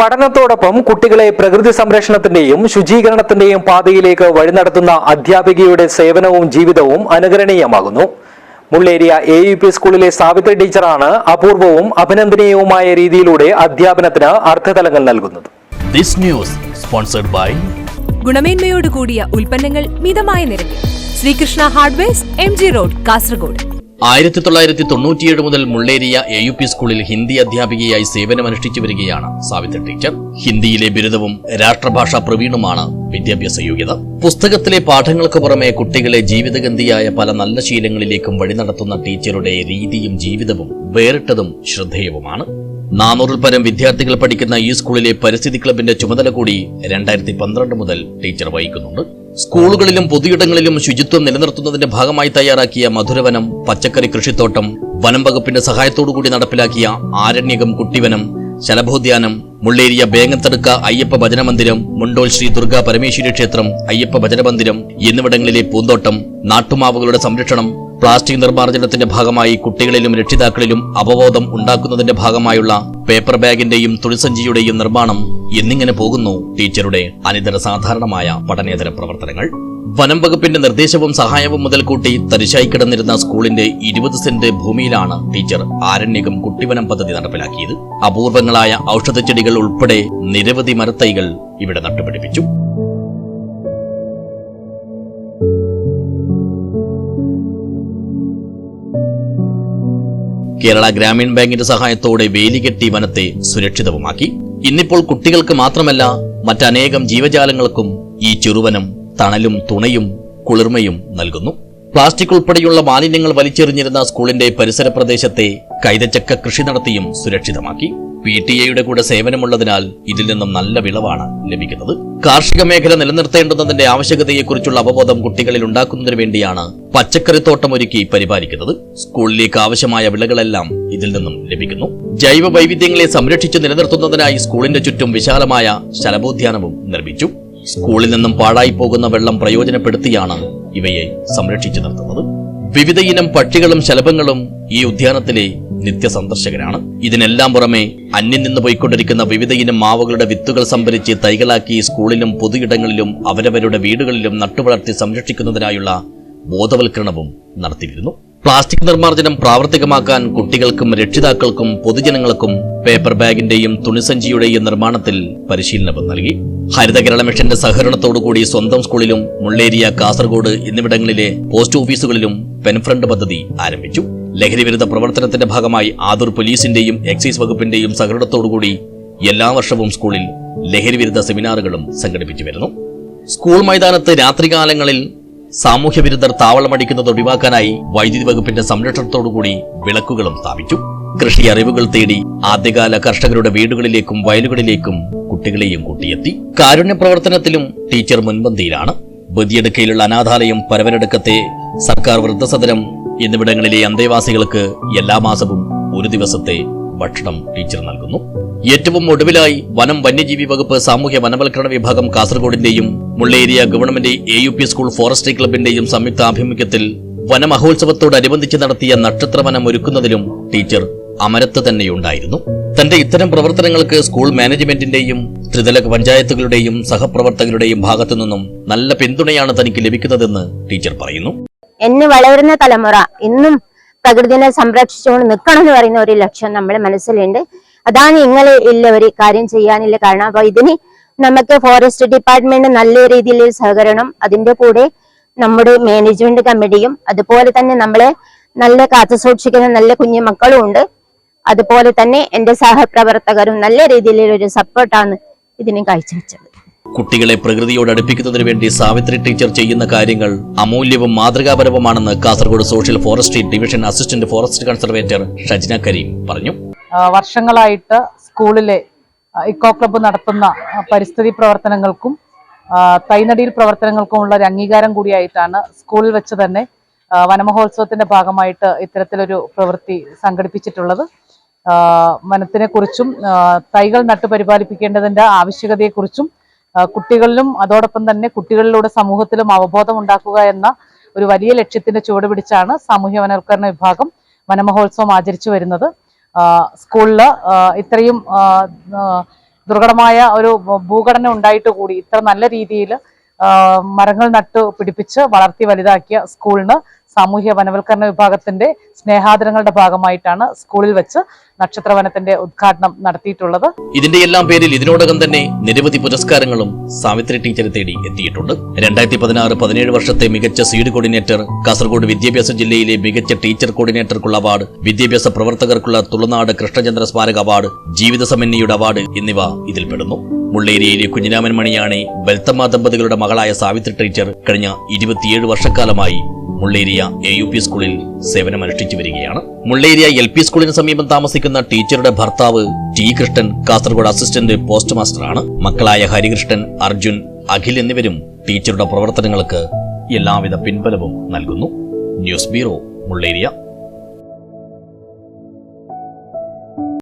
പഠനത്തോടൊപ്പം കുട്ടികളെ പ്രകൃതി സംരക്ഷണത്തിന്റെയും ശുചീകരണത്തിന്റെയും പാതയിലേക്ക് വഴി നടത്തുന്ന അധ്യാപികയുടെ സേവനവും ജീവിതവും അനുകരണീയമാകുന്നു. മുള്ളേരിയ എ യു പി സ്കൂളിലെ സാവിത്രി ടീച്ചറാണ് അപൂർവവും അഭിനന്ദനീയവുമായ രീതിയിലൂടെ അധ്യാപനത്തിന് അർത്ഥതലങ്ങൾ നൽകുന്നത്. This news sponsored by ഗുണമേന്മയോട് കൂടിയ ഉൽപ്പന്നങ്ങൾ മിതമായ നിരക്കിൽ. Sreekrishna hardware M G road Kasaragod. ആയിരത്തി തൊള്ളായിരത്തി തൊണ്ണൂറ്റിയേഴ് മുതൽ മുള്ളേരിയ എ യു പി സ്കൂളിൽ ഹിന്ദി അധ്യാപികയായി സേവനമനുഷ്ഠിച്ചു വരികയാണ് സാവിത്രി ടീച്ചർ. ഹിന്ദിയിലെ ബിരുദവും രാഷ്ട്രഭാഷാ പ്രവീണുമാണ് വിദ്യാഭ്യാസ യോഗ്യത. പുസ്തകത്തിലെ പാഠങ്ങൾക്ക് പുറമെ കുട്ടികളെ ജീവിതഗന്ധിയായ പല നല്ല ശീലങ്ങളിലേക്കും വഴി നടത്തുന്ന ടീച്ചറുടെ രീതിയും ജീവിതവും വേറിട്ടതും ശ്രദ്ധേയവുമാണ്. നാനൂറിൽ പരം വിദ്യാർത്ഥികൾ പഠിക്കുന്ന ഈ സ്കൂളിലെ പരിസ്ഥിതി ക്ലബിന്റെ ചുമതല കൂടി രണ്ടായിരത്തി പന്ത്രണ്ട് മുതൽ ടീച്ചർ വഹിക്കുന്നുണ്ട്. സ്കൂളുകളിലും പൊതുയിടങ്ങളിലും ശുചിത്വം നിലനിർത്തുന്നതിന്റെ ഭാഗമായി തയ്യാറാക്കിയ മധുരവനം പച്ചക്കറി കൃഷിത്തോട്ടം വനം വകുപ്പിന്റെ സഹായത്തോടുകൂടി നടപ്പിലാക്കിയ ആരണ്യകം കുട്ടിവനം ശലഭോദ്യാനം മുള്ളേരിയ ബേങ്ങത്തടുക്ക അയ്യപ്പ ഭജനമന്ദിരം മുണ്ടോൾ ശ്രീ ദുർഗാ പരമേശ്വരി ക്ഷേത്രം അയ്യപ്പ ഭജനമന്ദിരം എന്നിവിടങ്ങളിലെ പൂന്തോട്ടം നാട്ടുമാവുകളുടെ സംരക്ഷണം പ്ലാസ്റ്റിക് നിർമ്മാർജനത്തിന്റെ ഭാഗമായി കുട്ടികളിലും രക്ഷിതാക്കളിലും അവബോധം ഉണ്ടാക്കുന്നതിന്റെ ഭാഗമായുള്ള പേപ്പർ ബാഗിന്റെയും തുണിസഞ്ചിയുടെയും നിർമ്മാണം എന്നിങ്ങനെ പോകുന്നു ടീച്ചറുടെ അനിതര സാധാരണമായ പഠനേതര പ്രവർത്തനങ്ങൾ. വനം വകുപ്പിന്റെ നിർദ്ദേശവും സഹായവും മുതൽ കൂട്ടി തരിശായി കിടന്നിരുന്ന സ്കൂളിന്റെ ഇരുപത് സെന്റ് ഭൂമിയിലാണ് ടീച്ചർ ആരണ്യകം കുട്ടിവനം പദ്ധതി നടപ്പിലാക്കിയത്. അപൂർവങ്ങളായ ഔഷധച്ചെടികൾ ഉൾപ്പെടെ നിരവധി മരത്തൈകൾ ഇവിടെ നട്ടുപിടിപ്പിച്ചു. കേരള ഗ്രാമീൺ ബാങ്കിന്റെ സഹായത്തോടെ വേലികെട്ടി വനത്തെ സുരക്ഷിതവുമാക്കി. ഇന്നിപ്പോൾ കുട്ടികൾക്ക് മാത്രമല്ല മറ്റനേകം ജീവജാലങ്ങൾക്കും ഈ ചെറുവനം തണലും തുണയും കുളിർമയും നൽകുന്നു. പ്ലാസ്റ്റിക് ഉൾപ്പെടെയുള്ള മാലിന്യങ്ങൾ വലിച്ചെറിഞ്ഞിരുന്ന സ്കൂളിന്റെ പരിസര പ്രദേശത്തെ കൈതച്ചക്ക കൃഷി നടത്തിയും സുരക്ഷിതമാക്കി. പി ടി എയുടെ കൂടെ സേവനമുള്ളതിനാൽ ഇതിൽ നിന്നും നല്ല വിളവാണ് ലഭിക്കുന്നത്. കാർഷിക മേഖല നിലനിർത്തേണ്ടതിന്റെ ആവശ്യകതയെക്കുറിച്ചുള്ള അവബോധം കുട്ടികളിൽ ഉണ്ടാക്കുന്നതിന് വേണ്ടിയാണ് പച്ചക്കറിത്തോട്ടം ഒരുക്കി പരിപാലിക്കുന്നത് സ്കൂളിലേക്ക് ആവശ്യമായ വിളകളെല്ലാം ഇതിൽ നിന്നും ലഭിക്കുന്നു. ജൈവ വൈവിധ്യങ്ങളെ സംരക്ഷിച്ചു നിലനിർത്തുന്നതിനായി സ്കൂളിന്റെ ചുറ്റും വിശാലമായ ശലഭോദ്യാനവും നിർമ്മിച്ചു. സ്കൂളിൽ നിന്നും പാഴായി പോകുന്ന വെള്ളം പ്രയോജനപ്പെടുത്തിയാണ് ഇവയെ സംരക്ഷിച്ചു നിർത്തുന്നത്. വിവിധ ഇനം പക്ഷികളും ശലഭങ്ങളും ഈ ഉദ്യാനത്തിലെ നിത്യസന്ദർശകരാണ്. ഇതിനെല്ലാം പുറമെ അന്യം നിന്ന് പോയിക്കൊണ്ടിരിക്കുന്ന വിവിധ ഇനം മാവുകളുടെ വിത്തുകൾ സംഭരിച്ച് തൈകളാക്കി സ്കൂളിലും പൊതുയിടങ്ങളിലും അവരവരുടെ വീടുകളിലും നട്ടുവളർത്തി സംരക്ഷിക്കുന്നതിനായുള്ള ബോധവൽക്കരണവും നടത്തിവരുന്നു. പ്ലാസ്റ്റിക് നിർമ്മാർജനം പ്രാവർത്തികമാക്കാൻ കുട്ടികൾക്കും രക്ഷിതാക്കൾക്കും പൊതുജനങ്ങൾക്കും പേപ്പർ ബാഗിന്റെയും തുണിസഞ്ചിയുടെയും നിർമ്മാണത്തിൽ പരിശീലനവും നൽകി. ഹരിത കേരള മിഷന്റെ സഹകരണത്തോടുകൂടി സ്വന്തം സ്കൂളിലും മുള്ളേരിയ കാസർഗോഡ് എന്നിവിടങ്ങളിലെ പോസ്റ്റ് ഓഫീസുകളിലും പെൻഫ്രണ്ട് പദ്ധതി ആരംഭിച്ചു. ലഹരിവിരുദ്ധ പ്രവർത്തനത്തിന്റെ ഭാഗമായി ആദൂർ പോലീസിന്റെയും എക്സൈസ് വകുപ്പിന്റെയും സഹകരണത്തോടുകൂടി എല്ലാ വർഷവും സ്കൂളിൽ ലഹരിവിരുദ്ധ സെമിനാറുകളും സംഘടിപ്പിച്ചു വരുന്നു. സ്കൂൾ മൈതാനത്ത് രാത്രികാലങ്ങളിൽ സാമൂഹ്യ വിരുദ്ധർ താവളമടിക്കുന്നത് ഒഴിവാക്കാനായി വൈദ്യുതി വകുപ്പിന്റെ സംരക്ഷണത്തോടുകൂടി വിളക്കുകളും സ്ഥാപിച്ചു. കൃഷി അറിവുകൾ തേടി ആദ്യകാല കർഷകരുടെ വീടുകളിലേക്കും വയലുകളിലേക്കും കുട്ടികളെയും കൂട്ടിയെത്തി. കാരുണ്യ പ്രവർത്തനത്തിലും ടീച്ചർ മുൻപന്തിയിലാണ്. ബദിയടുക്കയിലുള്ള അനാഥാലയം പരവരടുക്കത്തെ സർക്കാർ വൃദ്ധസദനം എന്നിവിടങ്ങളിലെ അന്തേവാസികൾക്ക് എല്ലാ മാസവും ഒരു ദിവസത്തെ ഭക്ഷണം ടീച്ചർ നൽകുന്നു. ഏറ്റവും ഒടുവിലായി വനം വന്യജീവി വകുപ്പ് സാമൂഹ്യ വനവൽക്കരണ വിഭാഗം കാസർഗോഡിന്റെയും Mulleria government A U P school forestry ക്ലബിന്റെയും സംയുക്ത ആഭിമുഖ്യത്തിൽ വനമഹോത്സവത്തോടനുബന്ധിച്ച് നടത്തിയ നക്ഷത്രവനം ഒരുക്കുന്നതിലും ടീച്ചർ അമരത്ത് തന്നെയുണ്ടായിരുന്നു. തന്റെ ഇത്തരം പ്രവർത്തനങ്ങൾക്ക് സ്കൂൾ മാനേജ്മെന്റിന്റെയും ത്രിതല പഞ്ചായത്തുകളുടെയും സഹപ്രവർത്തകരുടെയും ഭാഗത്തു നിന്നും നല്ല പിന്തുണയാണ് തനിക്ക് ലഭിക്കുന്നതെന്ന് ടീച്ചർ പറയുന്നു. എന്നെ വളരുന്ന തലമുറ ഇന്നും പ്രകൃതിനെ സംരക്ഷിച്ചുകൊണ്ട് നിൽക്കണം എന്ന് പറയുന്ന ഒരു ലക്ഷ്യം നമ്മുടെ മനസ്സിലുണ്ട്. അതാണ് ഇങ്ങളെ ഉള്ളവര് ഒരു കാര്യം ചെയ്യാനില്ല. കാരണം അപ്പൊ ഇതിന് നമുക്ക് ഫോറസ്റ്റ് ഡിപ്പാർട്ട്മെന്റ് നല്ല രീതിയിൽ സഹകരണം അതിന്റെ കൂടെ നമ്മുടെ മാനേജ്മെന്റ് കമ്മിറ്റിയും അതുപോലെ തന്നെ നമ്മളെ നല്ല കാത്തു സൂക്ഷിക്കുന്ന നല്ല കുഞ്ഞു മക്കളും ഉണ്ട്. അതുപോലെ തന്നെ എന്റെ സഹപ്രവർത്തകരും നല്ല രീതിയിലുള്ള ഒരു സപ്പോർട്ടാണ് ഇതിന് കാഴ്ചവെച്ചത്. കുട്ടികളെ പ്രകൃതിയോട് അടുപ്പിക്കുന്നതിന് വേണ്ടി സാവിത്രി ടീച്ചർ ചെയ്യുന്ന കാര്യങ്ങൾ അമൂല്യവും മാതൃകാപരവുമാണെന്ന് Kasaragod social forestry division assistant forest conservator Shajna Kareem പറഞ്ഞു. വർഷങ്ങളായിട്ട് സ്കൂളിലെ ഇക്കോ ക്ലബ്ബ് നടത്തുന്ന പരിസ്ഥിതി പ്രവർത്തനങ്ങൾക്കും തൈനടിയിൽ പ്രവർത്തനങ്ങൾക്കുമുള്ള ഒരു അംഗീകാരം കൂടിയായിട്ടാണ് സ്കൂളിൽ വെച്ച് തന്നെ വനമഹോത്സവത്തിന്റെ ഭാഗമായിട്ട് ഇത്തരത്തിലൊരു പ്രവൃത്തി സംഘടിപ്പിച്ചിട്ടുള്ളത്. വനത്തിനെ കുറിച്ചും തൈകൾ നട്ടുപരിപാലിപ്പിക്കേണ്ടതിന്റെ ആവശ്യകതയെക്കുറിച്ചും കുട്ടികളിലും അതോടൊപ്പം തന്നെ കുട്ടികളിലൂടെ സമൂഹത്തിലും അവബോധം ഉണ്ടാക്കുക എന്ന ഒരു വലിയ ലക്ഷ്യത്തിന്റെ ചുവട് പിടിച്ചാണ് സാമൂഹ്യ വനവൽക്കരണ വിഭാഗം വനമഹോത്സവം ആചരിച്ചു വരുന്നത്. സ്കൂളിൽ ഇത്രയും ദുർഘടമായ ഒരു ഭൂഘടന ഉണ്ടായിട്ട് കൂടി ഇത്ര നല്ല രീതിയിൽ മരങ്ങൾ നട്ടു പിടിപ്പിച്ച് വളർത്തി വലുതാക്കിയ സ്കൂളിന് സാമൂഹ്യ വനവൽക്കരണ വിഭാഗത്തിന്റെ സ്നേഹാദരങ്ങളുടെ ഭാഗമായിട്ടാണ് സ്കൂളിൽ വെച്ച് നക്ഷത്രവനത്തിന്റെ ഉദ്ഘാടനം നടത്തിയിട്ടുള്ളത്. ഇതിന്റെ എല്ലാം പേരിൽ ഇതിനോടകം തന്നെ നിരവധി പുരസ്കാരങ്ങളും സാവിത്രി ടീച്ചർ തേടി എത്തിയിട്ടുണ്ട്. രണ്ടായിരത്തി പതിനാറ് പതിനേഴ് വർഷത്തെ മികച്ച സീഡ് കോർഡിനേറ്റർ കാസർഗോഡ് വിദ്യാഭ്യാസ ജില്ലയിലെ മികച്ച ടീച്ചർ കോർഡിനേറ്റർക്കുള്ള അവാർഡ് വിദ്യാഭ്യാസ പ്രവർത്തകർക്കുള്ള തുളനാട് കൃഷ്ണചന്ദ്ര സ്മാരക അവാർഡ് ജീവിത സമന്വയുടെ അവാർഡ് എന്നിവ ഇതിൽപ്പെടുന്നു മുള്ളേരിയയിലെ കുഞ്ഞിരാമൻ മണിയാണ് ബൽത്തമ്മ ദമ്പതികളുടെ മകളായ സാവിത്രി ടീച്ചർ കഴിഞ്ഞ ഇരുപത്തിയേഴ് വർഷക്കാലമായി മുള്ളേരിയ എ യു പി സ്കൂളിൽ സേവനമനുഷ്ഠിച്ചു വരികയാണ്. മുള്ളേരിയ എൽ പി സ്കൂളിന് സമീപം താമസിക്കുന്ന ടീച്ചറുടെ ഭർത്താവ് T Krishnan Kasaragod assistant post മാസ്റ്ററാണ് മക്കളായ ഹരികൃഷ്ണൻ അർജുൻ അഖിൽ എന്നിവരും ടീച്ചറുടെ പ്രവർത്തനങ്ങൾക്ക് എല്ലാവിധ പിൻബലവും നൽകുന്നു. News bureau Mulleria.